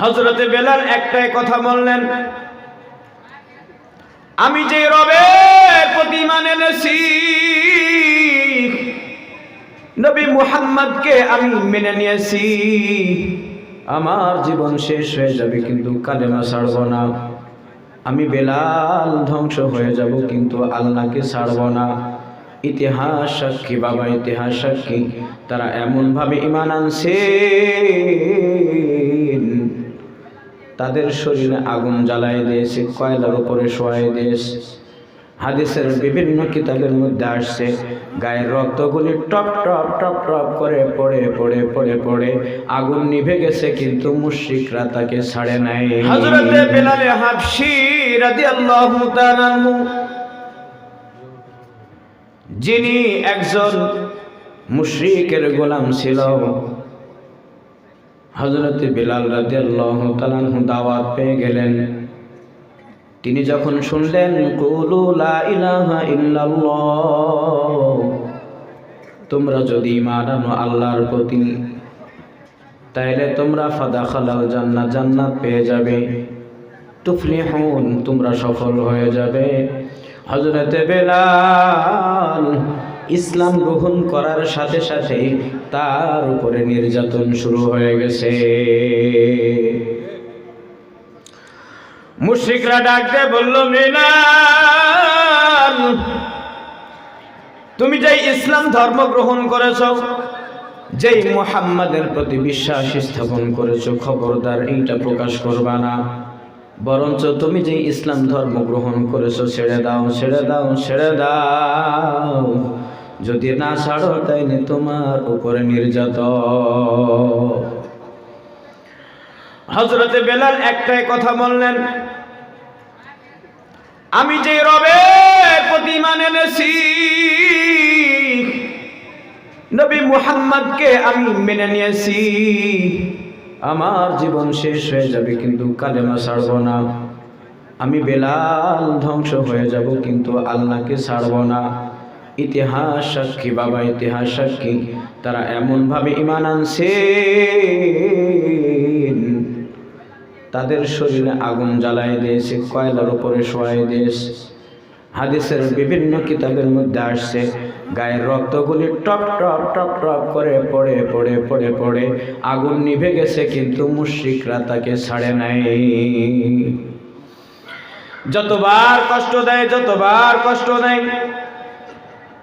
হজরতে বেলাল একটাই কথা বললেন, আমি যে রবের প্রতি মানে এনেছি, নবী মুহাম্মদকে আমি মেনে নিয়েছি। আমার জীবন শেষ হয়ে যাবে কিন্তু কালেমা ছাড়ব না। আমি বেলাল ধ্বংস হয়ে যাব কিন্তু আল্লাহকে ছাড়ব না। ইতিহাস সাক্ষী, বাবা, ইতিহাস সাক্ষী, তারা এমনভাবে ইমান আনছে তাদের শরীরে আগুন জ্বালাই দিয়েছে কয়লার উপরে শোয়াই দিয়েছে হাদিসের বিভিন্ন কিতাবের মধ্যে আসছে, গায়ের রক্তগুলি টপ টপ টপ টপ করে পড়ে পড়ে পড়ে পড়ে আগুন নিভে গেছে, কিন্তু মুশরিকরা তাকে ছাড়ে নাই। যিনি একজন মুশরিকের গোলাম ছিল হজরতে বিলাল রাদিয়াল্লাহু তাআলা আনহু দাওয়াত পেয়ে গেলেন। তিনি যখন শুনলেন লা তোমরা যদি আনো আল্লাহর প্রতি, তাইলে তোমরা ফাদা খালাল জান্নাত জান্নাত পেয়ে যাবে। তুফলিহুন তোমরা সফল হয়ে যাবে। হজরতে বেলাল ইসলাম গ্রহণ করার সাথে সাথে তার উপরে নির্যাতন শুরু হয়ে গেছে। মুশরিকরা ডাকতে বলল মিনাল তুমি যে ইসলাম ধর্ম গ্রহণ করেছ, যেই মুহাম্মাদের প্রতি বিশ্বাস স্থাপন করেছ, খবরদার এইটা প্রকাশ করবা না। বরঞ্চ তুমি যে ইসলাম ধর্ম গ্রহণ করেছ, ছেড়ে দাও ছেড়ে দাও ছেড়ে দাও। যদি না ছাড়ো তাইলে তোমার উপরে নির্যাত হজরতে বেলাল একটাই কথা বললেন, আমি যে রবে প্রতি মান এনেছি, নবী মুহাম্মদকে আমি মেনে নিয়েছি। আমার জীবন শেষ হয়ে যাবে কিন্তু কালেমা ছাড়ব না। আমি বেলাল ধ্বংস হয়ে যাব কিন্তু আল্লাহকে ছাড়ব না। ইতিহাস সাক্ষী বাবা, ইতিহাস সাক্ষী তারা এমনভাবে ইমান আনছে। তাদের শরীরে আগুন জ্বালাই দিয়েছে, কয়লার উপরে শোয়াই দিয়েছে। হাদিসের বিভিন্ন কিতাবের মধ্যে আসছে, গায়ের রক্তগুলি টপ টপ টপ টপ করে পড়ে পড়ে পড়ে পড়ে আগুন নিভে গেছে, কিন্তু মুশরিকরা তাকে ছাড়ে নাই। যতবার কষ্ট দেয়, যতবার কষ্ট দেয়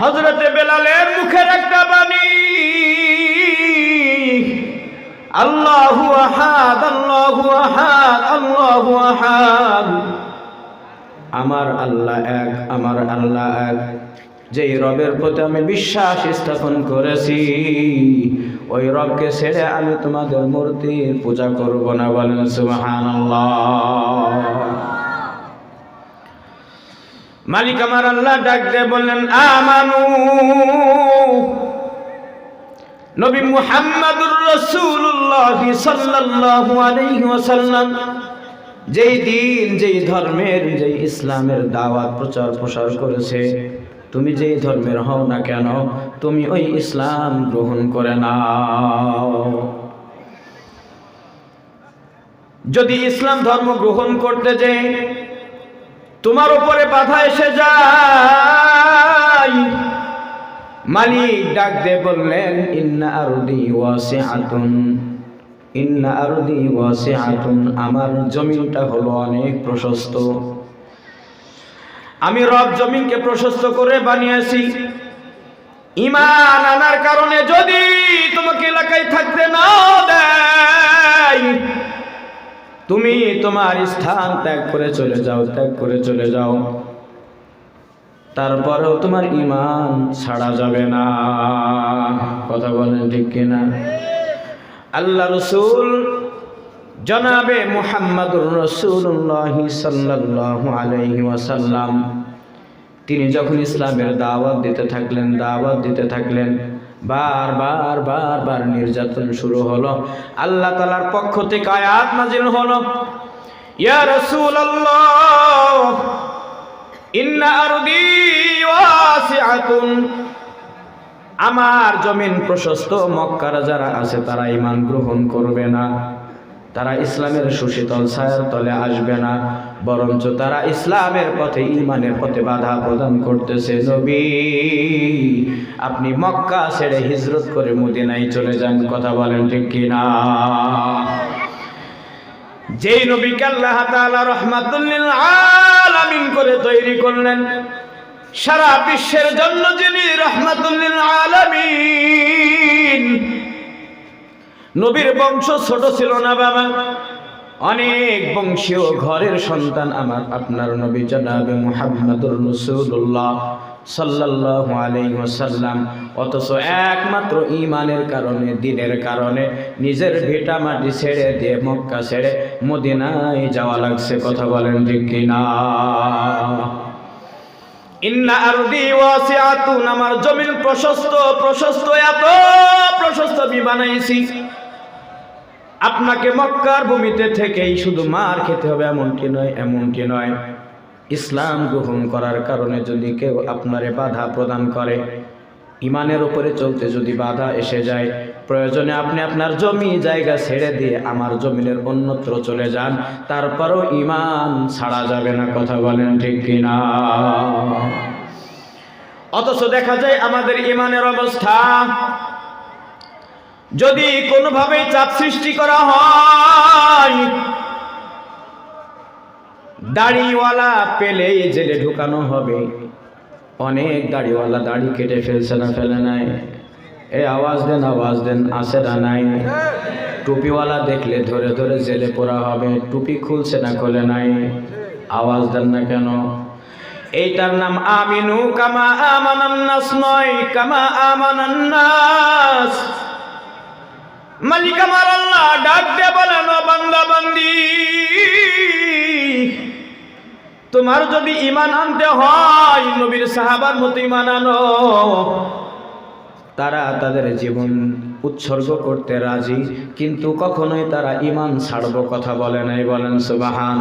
হজরতে বেলালের মুখের একটা বাণী, আল্লাহু আহাদ আল্লাহু আহাদ আল্লাহু আহাদ। আমার আল্লাহ এক, আমার আল্লাহ এক। যেই রবের প্রতি আমি বিশ্বাস স্থাপন করেছি, ওই রবকে ছেড়ে আমি তোমাদের মূর্তির পূজা করব না বলেন সুবহান মালিক আমার আল্লাহ ডাক দিয়ে, বললেন, আমানু। নবী মুহাম্মাদুর রাসূলুল্লাহ সাল্লাল্লাহু আলাইহি ওয়াসাল্লাম যেই দিন, যেই ধর্মের, যেই ইসলামের দাওয়াত প্রচার প্রসার করেছে, তুমি যেই ধর্মের হও না কেন, তুমি ওই ইসলাম গ্রহণ করে নাও। যদি ইসলাম ধর্ম গ্রহণ করতে যে তোমার উপরে বাধা এসে যায়। মালিক ডাক দিয়ে বললেন, ইন্না আরদি ওয়াসিআতুন, ইন্না আরদি ওয়াসিআতুন, আমার জমিনটা হলো অনেক প্রশস্ত। আমি রব জমিনকে প্রশস্ত করে বানিয়েছি। ইমান আনার কারণে যদি তোমাকে এলাকায় থাকতে না দেয় তুমি তোমার স্থান ত্যাগ করে চলে যাও, ত্যাগ করে চলে যাও। তারপরেও তোমার ইমান ছাড়া যাবে না। কথা বলেন ঠিক কিনা? আল্লাহ রসুল জনাবে মুহাম্মাদুর রসুল্লাহ সাল্লাল্লাহু আলাইহি ওয়াসাল্লাম। তিনি যখন ইসলামের দাওয়াত দিতে থাকলেন, দাওয়াত দিতে থাকলেন বার বার বার বার নির্যাতন শুরু হলো। আল্লাহ তালার পক্ষ থেকে আয়াত নাজিল হলো। ইয়া আল্লাহ ইন্না আমার জমিন প্রশস্ত, মক্কার যারা আছে তারা ইমান গ্রহণ করবে না। তারা ইসলামের সুশীতল ছায়ার তলে আসবে না, বরঞ্চ তারা ইসলামের পথে ইমানের পথে বাধা প্রদান করতেছে। নবী, আপনি মক্কা ছেড়ে হিজরত করে মদিনায় চলে যান, কথা বলেন ঠিক কিনা? যেই নবীকে আল্লাহ তাআলা রহমাতুল্লিল আলামিন করে তৈরি করলেন, সারা বিশ্বের জন্য যিনি রহমাতুল্লিল আলামিন নবীর বংশ ছোট ছিল না বাবা। অনেক বংশীয় ঘরের সন্তান আমার, আপনার নবী জনাবে মুহাম্মদুর রাসূলুল্লাহ সাল্লাল্লাহু আলাইহি ওয়াসাল্লাম। অথচ একমাত্র ঈমানের কারণে, দিনের কারণে নিজের ভিটা মাটি ছেড়ে দিয়ে মক্কা ছেড়ে মদিনায় যাওয়া লাগছে, কথা বলেন ঠিক কিনা ইন্না আরদি ওয়াসিআতুন, আমার জমিন প্রশস্ত প্রশস্ত, এত প্রশস্ত আমি বানাইছি। আপনাকে মক্কার ভূমিতে থেকেই শুধু মার খেতে হবে, এমনটি নয় এমনটি নয়। ইসলাম গ্রহণ করার কারণে যদি কেউ আপনারে বাধা প্রদান করে, ইমানের উপরে চলতে যদি বাধা এসে যায়, প্রয়োজনে আপনি আপনার জমি জায়গা ছেড়ে দিয়ে আমার জমিনের অন্যত্র চলে যান, তারপরও ইমান ছাড়া যাবে না, কথা বলেন ঠিক কিনা? অথচ দেখা যায় আমাদের ইমানের অবস্থা যদি কোনোভাবে চাপ সৃষ্টি করা হয়, দাড়িওয়ালা পেলেই জেলে ঢুকানো হবে। অনেক দাড়িওয়ালা দাড়ি কেটে ফেলছে না, ফেলে নাই। এ, আওয়াজ দেন আওয়াজ দেন, আসে না, নাই। টুপিওয়ালা দেখলে ধরে ধরে জেলে পড়া হবে, টুপি খুলছে না, খোলে নাই। আওয়াজ দেন না কেন? এইটার নাম আমিনু, কামা আমানান্নাস নয়, কামা আমানান্নাস। মালিক আমার আল্লাহ ডাক দে বলেন বান্দা বান্দি তোমার যদি ইমান আনতে হয়, নবীর সাহাবার মতো ইমান আনো। তারা তাদের জীবন উৎসর্গ করতে রাজি, কিন্তু কখনোই তারা ইমান ছাড়ব কথা বলে নাই। বলেন সুবাহান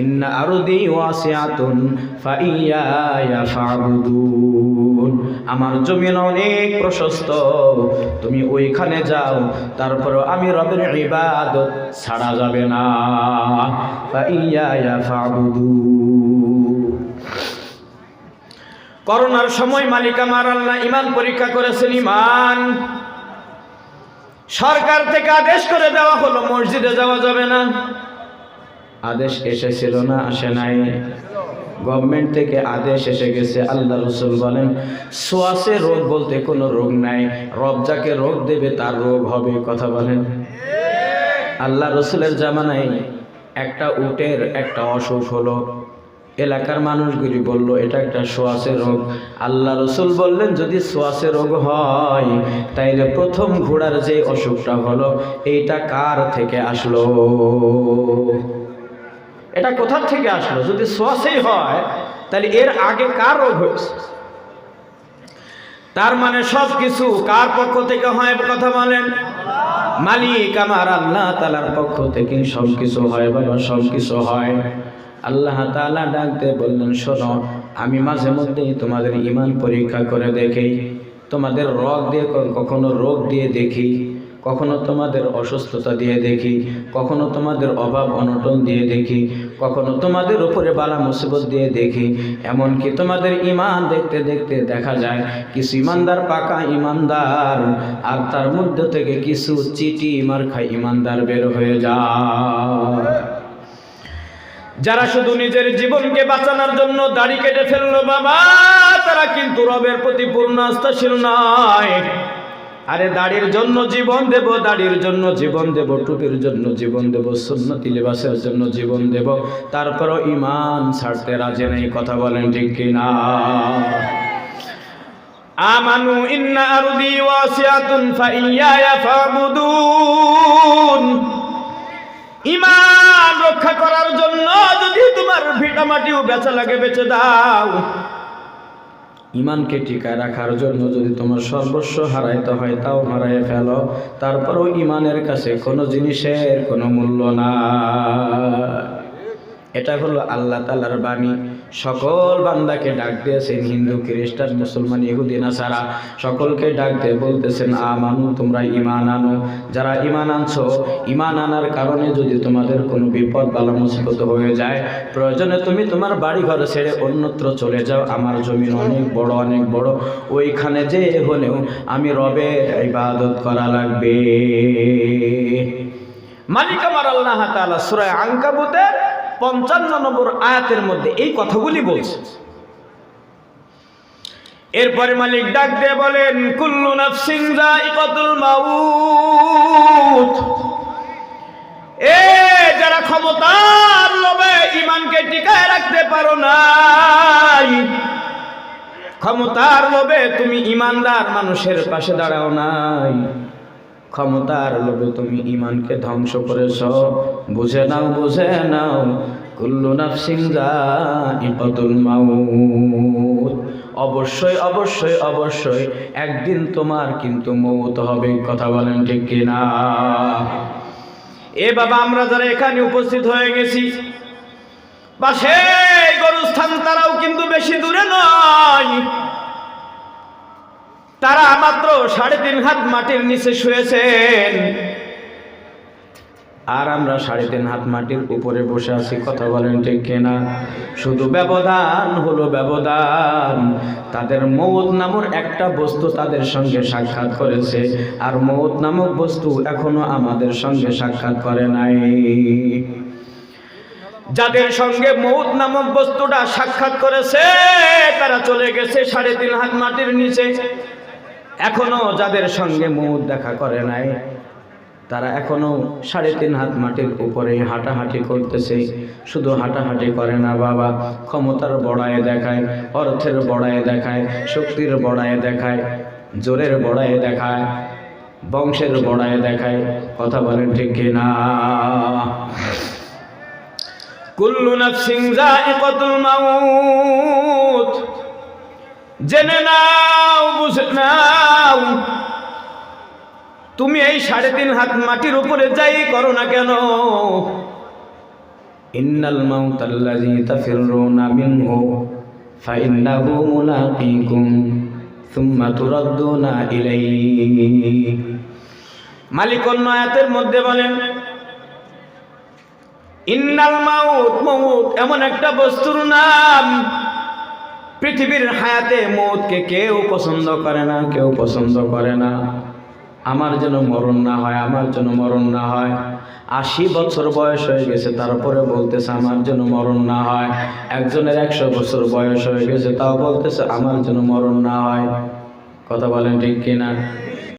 ইন্না আরদি ওয়াসিআতুন ফাইয়া ফাবুদুন আমার জমিন অনেক প্রশস্ত। তুমি ওইখানে যাও, তারপর আমি রবের ইবাদত ছাড়া যাবে না। করোনার সময় মালিক আমার ইমান পরীক্ষা করেছেন ইমান। সরকার থেকে আদেশ করে দেওয়া হলো, মসজিদে যাওয়া যাবে না। আদেশ এসেছিল না, আসে নাই। গভর্নমেন্ট থেকে আদেশ এসে গেছে, আল্লাহ রসুল বলেন, সোয়াসে রোগ বলতে কোনো রোগ নাই, রব যাকে রোগ দেবে তার রোগ হবে, কথা বলেন। আল্লাহ রসুলের জামানায় একটা উটের একটা অসুখ হলো। এলাকার মানুষগুলি বলল, এটা একটা সোয়াসের রোগ। আল্লাহ রসুল বললেন, যদি সোয়াসের রোগ হয়, তাইলে প্রথম ঘোড়ার যে অসুখটা হলো, এইটা কার থেকে আসলো? এটা কোথার থেকে আসলো? যদি সোয়াসেই হয়, তাহলে এর আগে কার রোগ হয়েছে? তার মানে সব কিছু কার পক্ষ থেকে হয় কথা বলেন? মালিক আমার আল্লাহ তালার পক্ষ থেকে সব কিছু হয় বাবা সব কিছু হয়। আল্লাহ তালা ডাকতে বললেন, শোনো, আমি মাঝে মধ্যেই তোমাদের ইমান পরীক্ষা করে দেখি। তোমাদের রোগ দিয়ে কখনো রোগ দিয়ে দেখি। কখনো তোমাদের অসুস্থতা দিয়ে দেখি, কখনো তোমাদের অভাব অনটন দিয়ে দেখি, কখনো তোমাদের উপরে বালা মুসিবত দিয়ে দেখি, এমনকি তোমাদের ইমান দেখতে দেখতে দেখা যায়, কিছু ইমানদার পাকা ইমানদার আর তার মধ্যে থেকে কিছু চিটি মার্খা ইমানদার বের হয়ে যায়। যারা শুধু নিজের জীবনকে বাঁচানোর জন্য দাড়ি কেটে ফেলল বাবা, তারা কিন্তু রবের প্রতি পূর্ণ আস্থাশীল নয়। আরে দাড়ির জন্য জীবন দেব, দাড়ির জন্য জীবন দেব, টুপির জন্য জীবন দেব, সুন্নতি লেবাসের জন্য জীবন দেব। তারপরও ইমান ছাড়তে রাজে নেই, কথা বলেন ঠিক কিনা? আমানু ইন্না আরদি ওয়াসিআতুন ফাইয়ায়া ফাবুদুন ইমান রক্ষা করার জন্য যদি তোমার ভিটামাটিও বেচা লাগে, বেচে দাও। ইমানকে টিকায় রাখার জন্য যদি তোমার সর্বস্ব হারাইতে হয়, তাও হারাই ফেলো। তারপরও ইমানের কাছে কোনো জিনিসের কোনো মূল্য না এটা হলো আল্লাহ তালার বাণী। সকল বান্দাকে ডাক দিয়েছেন, হিন্দু, খ্রিস্টান, মুসলমান, ইহুদি, নাসারা, সকলকে ডাক দিয়ে বলতেছেন, আমানু, তোমরা ইমান আনো। যারা ইমান আনছো ইমান আনার কারণে যদি তোমাদের কোনো বিপদ, বালা, মুসিবত হয়ে যায়, প্রয়োজনে তুমি তোমার বাড়ি ঘর ছেড়ে অন্যত্র চলে যাও। আমার জমিন অনেক বড় অনেক বড়। ওইখানে যে হলেও আমি রবের ইবাদত করা লাগবে। মালিক আমার আল্লাহ তাআলা সূরা আনকাবুতের পঞ্চান্ন নম্বর আয়াতের মধ্যে এই কথাগুলি বলছে। এরপরে মালিক ডাক দিয়ে বলেন, কুল্লু নাফসিন এ, যারা ক্ষমতার লোভে ইমানকে টিকায় রাখতে পারো নাই, ক্ষমতার লোভে তুমি ইমানদার মানুষের পাশে দাঁড়াও নাই। ক্ষমতার লোভে তুমি ইমানকে ধ্বংস করেছ। বুঝে নাও বুঝে নাও, কুল্লু নাফসিং মাউত। অবশ্যই অবশ্যই অবশ্যই একদিন তোমার কিন্তু মৌত হবে, কথা বলেন ঠিক কিনা? এ বাবা, আমরা যারা এখানে উপস্থিত হয়ে গেছি, পাশে গরুস্থান তারাও কিন্তু বেশি দূরে নয়। তারা মাত্র সাড়ে তিন হাত মাটির নিচে শুয়েছেন। আর আমরা সাড়ে তিন হাত মাটির উপরে বসে আছি, কথা বলেন ঠিক কিনা? শুধু ব্যবধান হলো ব্যবধান। তাদের মৌত নামক একটা বস্তু তাদের সঙ্গে সাক্ষাৎ করেছে, আর মৌত নামক বস্তু এখনও আমাদের সঙ্গে সাক্ষাৎ করে নাই। যাদের সঙ্গে মৌত নামক বস্তুটা সাক্ষাৎ করেছে, তারা চলে গেছে সাড়ে তিন হাত মাটির নিচে। এখনও যাদের সঙ্গে মৌত দেখা করে নাই, তারা এখনও সাড়ে তিন হাত মাটির উপরে হাঁটাহাঁটি করতেছে। শুধু হাঁটাহাঁটি করে না বাবা, ক্ষমতার বড়ায় দেখায়, অর্থের বড়ায় দেখায়, শক্তির বড়ায় দেখায়, জোরের বড়ায় দেখায়, বংশের বড়ায় দেখায়। কথা বলেন ঠিক কিনা কুল্লু নাফসিং যায়িকাতুল মাউত। জেনে নাও, বুঝে নাও। তুমি এই সাড়ে তিন হাত মাটির উপরে যাই করো না কেন? ইন্নাল মাউতাল্লাযী তাফিররুনা মিনহু, ফাইন্নাহু মুলাকীকুম, সুম্মা তুরাদ্দুনা ইলাইহি। মালিক অন্য আয়াতের মধ্যে বলেন, ইন্নাল মাউত মৌত এমন একটা বস্তুর নাম পৃথিবীর হায়াতে মৌতকে কেউ পছন্দ করে না, কেউ পছন্দ করে না। আমার যেন মরণ না হয়, আমার যেন মরণ না হয়। আশি বছর বয়স হয়ে গেছে তারপরে বলতেছে আমার যেন মরণ না হয়। একজনের একশো বছর বয়স হয়ে গেছে, তাও বলতেছে আমার যেন মরণ না হয়। কথা বলেন ঠিক কিনা?